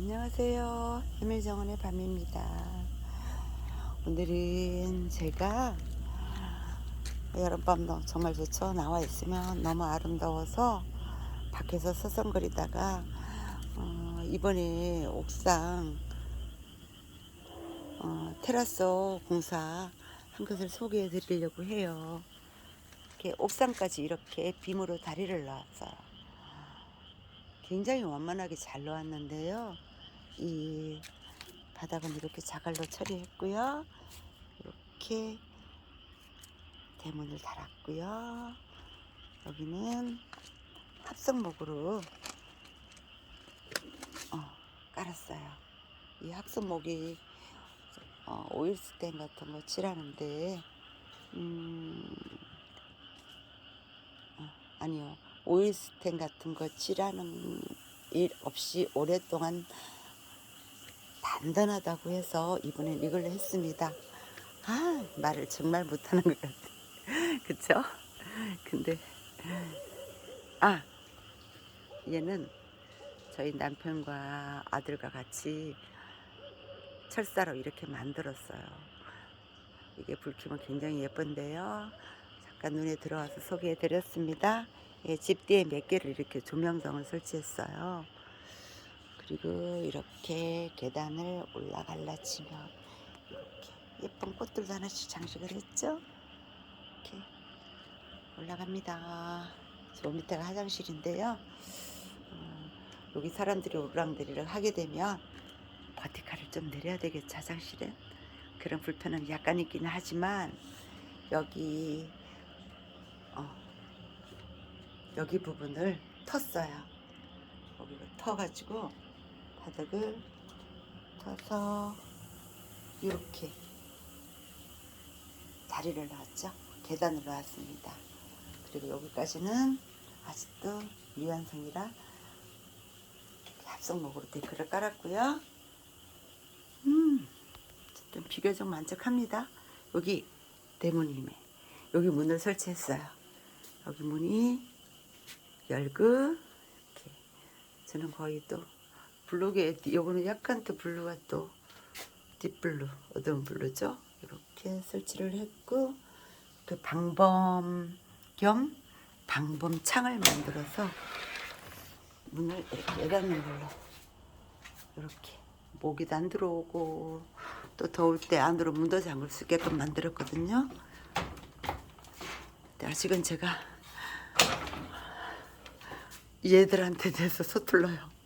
안녕하세요. 해밀정원의 밤입니다. 오늘은 제가 여름밤 정말 좋죠. 나와 있으면 너무 아름다워서 밖에서 서성거리다가 어, 이번에 옥상 어, 테라스 공사 한 것을 소개해 드리려고 해요. 이렇게 옥상까지 이렇게 빔으로 다리를 놨어요. 굉장히 완만하게 잘 놓았는데요. 이 바닥은 이렇게 자갈로 처리했고요. 이렇게 대문을 달았고요. 여기는 합성목으로 어, 깔았어요. 이 합성목이 어, 오일스텐 같은 거 칠하는데 음, 어, 아니요. 오일스텐 같은 거 칠하는 일 없이 오랫동안 단단하다고 해서 이번엔 이걸로 했습니다. 아, 말을 정말 못하는 것 같아. 그쵸? 근데, 아, 얘는 저희 남편과 아들과 같이 철사로 이렇게 만들었어요. 이게 불키면 굉장히 예쁜데요. 잠깐 눈에 들어와서 소개해 드렸습니다. 예, 집 뒤에 몇 개를 이렇게 조명등을 설치했어요. 그리고 이렇게 계단을 올라갈라 치면 이렇게 예쁜 꽃들도 하나씩 장식을 했죠. 이렇게 올라갑니다. 저 밑에가 화장실인데요. 어, 여기 사람들이 오르락내리락 하게 되면 버티칼을 좀 내려야 되겠죠 화장실은 그런 불편함이 약간 있기는 하지만 여기 어, 여기 부분을 텄어요. 여기를 터가지고 바닥을 터서 이렇게 다리를 놨죠. 계단을 놨습니다. 그리고 여기까지는 아직도 미완성이라 합성목으로 데크를 깔았고요. 음, 비교적 만족합니다. 여기 대문이네. 여기 문을 설치했어요. 여기 문이 열고 이렇게 저는 거의 또 블루게 요거는 약간 또 블루가 또 딥블루 어두운 블루죠 이렇게 설치를 했고 그 방범 겸 방범 창을 만들어서 문을 이렇게 열어놓는 걸로 이렇게 모기도 안 들어오고 또 더울 때 안으로 문도 잠글 수 있게끔 만들었거든요. 아직은 제가 얘들한테 대해서 서툴러요.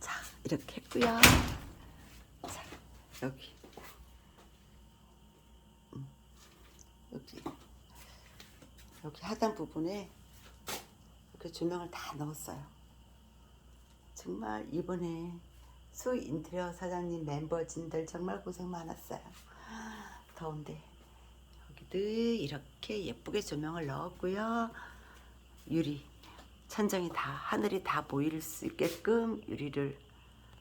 자, 이렇게 했고요. 자, 여기. 음, 여기. 여기 하단 부분에 이렇게 조명을 다 넣었어요. 정말 이번에 수 인테리어 사장님 멤버진들 정말 고생 많았어요. 더운데 여기도 이렇게 예쁘게 조명을 넣었고요. 유리 천장이 다 하늘이 다 보일 수 있게끔 유리를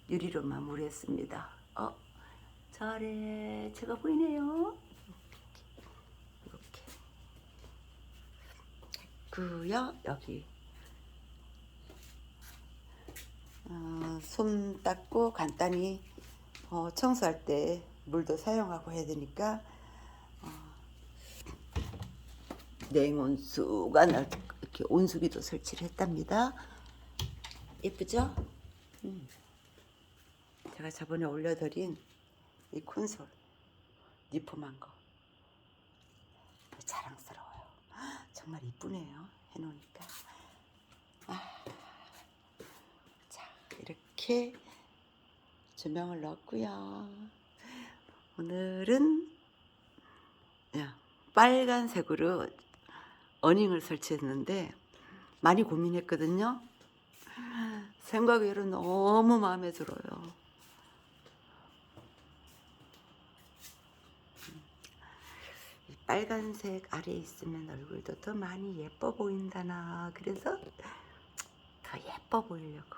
유리로 마무리했습니다. 어, 잘해 제가 보이네요. 이렇게 했고요. 여기 어, 손 닦고 간단히 어, 청소할 때 물도 사용하고 해야 되니까 어, 냉온수가 날 이렇게 온수기도 설치를 했답니다. 예쁘죠? 음. 제가 저번에 올려드린 이 콘솔 리폼한 거 자랑스러워요. 정말 이쁘네요. 해놓으니까. 자, 이렇게 조명을 넣었고요. 오늘은 야, 빨간색으로 어닝을 설치했는데 많이 고민했거든요. 생각외로 너무 마음에 들어요. 이 빨간색 아래에 있으면 얼굴도 더 많이 예뻐 보인다나 그래서 더 예뻐 보이려고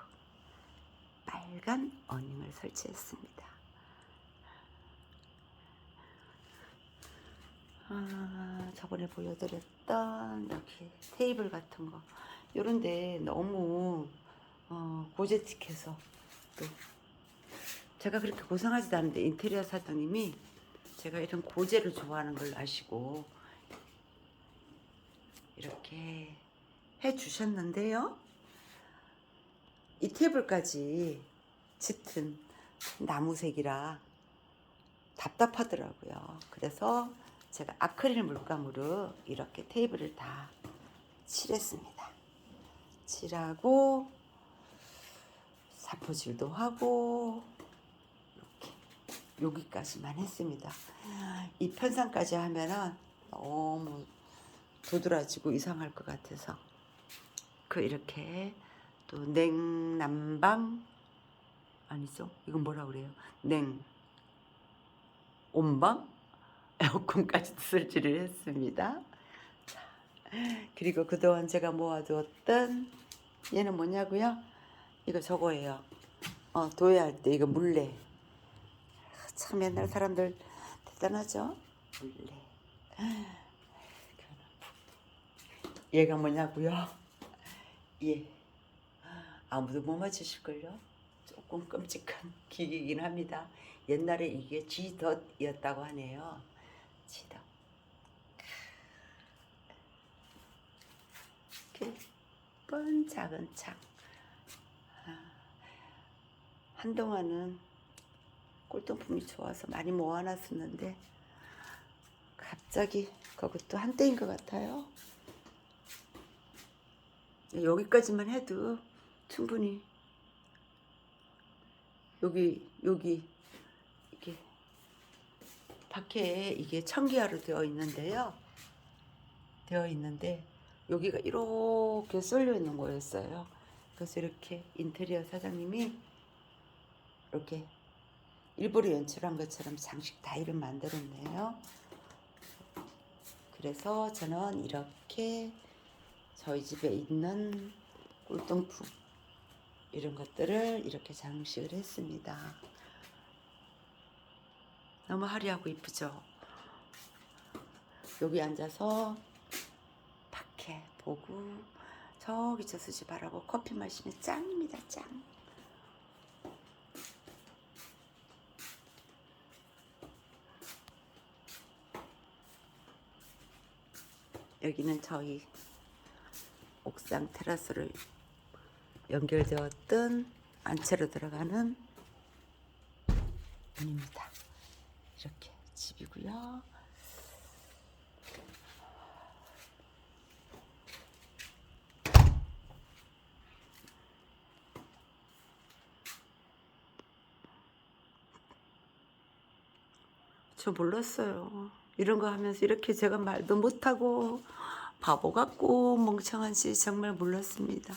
빨간 어닝을 설치했습니다. 아, 저번에 보여드렸던 여기 테이블 같은 거 이런데 너무 어, 고제틱해서 또 제가 그렇게 고생하지도 않은데 인테리어 사장님이 제가 이런 고제를 좋아하는 걸 아시고 이렇게 해 주셨는데요. 이 테이블까지 짙은 나무색이라 답답하더라고요. 그래서 제가 아크릴 물감으로 이렇게 테이블을 다 칠했습니다. 칠하고 사포질도 하고 이렇게 여기까지만 했습니다. 이 편상까지 하면은 너무 도드라지고 이상할 것 같아서 그 이렇게 또 냉난방 아니죠? 이건 뭐라 그래요? 냉 온방 에어컨까지 설치를 했습니다. 자, 그리고 그동안 제가 모아두었던 얘는 뭐냐고요? 이거 저거예요. 어, 도예할 때 이거 물레. 참 옛날 사람들 대단하죠? 물레. 얘가 뭐냐고요? 예. 아무도 못 맞추실걸요? 조금 끔찍한 기계이긴 합니다. 옛날에 이게 지덫이었다고 하네요. 지덫. 이렇게 예쁜 작은 창. 아, 한동안은 꼴통품이 좋아서 많이 모아놨었는데 갑자기 그것도 한때인 것 같아요. 여기까지만 해도 충분히 여기 여기 밖에 이게 청기화로 되어 있는데요. 되어 있는데 여기가 이렇게 쏠려 있는 거였어요. 그래서 이렇게 인테리어 사장님이 이렇게 일부러 연출한 것처럼 장식 타일을 만들었네요. 그래서 저는 이렇게 저희 집에 있는 꿀동품 이런 것들을 이렇게 장식을 했습니다. 너무 화려하고 이쁘죠? 여기 앉아서 밖에 보고 저기 저 수지 바라고 커피 마시면 짱입니다, 짱. 여기는 저희 옥상 테라스를 연결되었던 안채로 들어가는 문입니다. 이렇게 집이고요. 저 몰랐어요. 이런 거 하면서 이렇게 제가 말도 못하고 바보 같고 멍청한지 정말 몰랐습니다.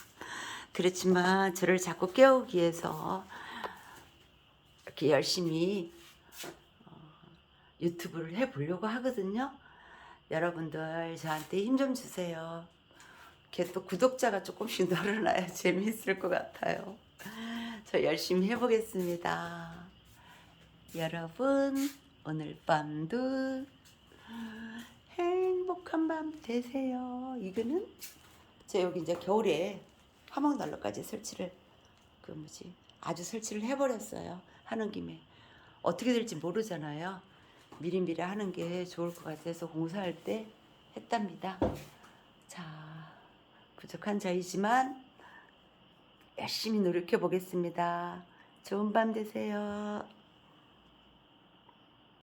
그렇지만 저를 자꾸 깨우기 위해서 이렇게 열심히 어, 유튜브를 해보려고 하거든요. 여러분들 저한테 힘 좀 주세요. 이렇게 또 구독자가 조금씩 늘어나야 재미있을 것 같아요. 저 열심히 해보겠습니다. 여러분 오늘 밤도 행복한 밤 되세요. 이거는 제 여기 이제 겨울에 화목난로까지 설치를 그 뭐지 아주 설치를 해버렸어요. 하는 김에 어떻게 될지 모르잖아요. 미리미리 하는 게 좋을 것 같아서 공사할 때 했답니다. 자 부족한 저이지만 열심히 노력해 보겠습니다. 좋은 밤 되세요.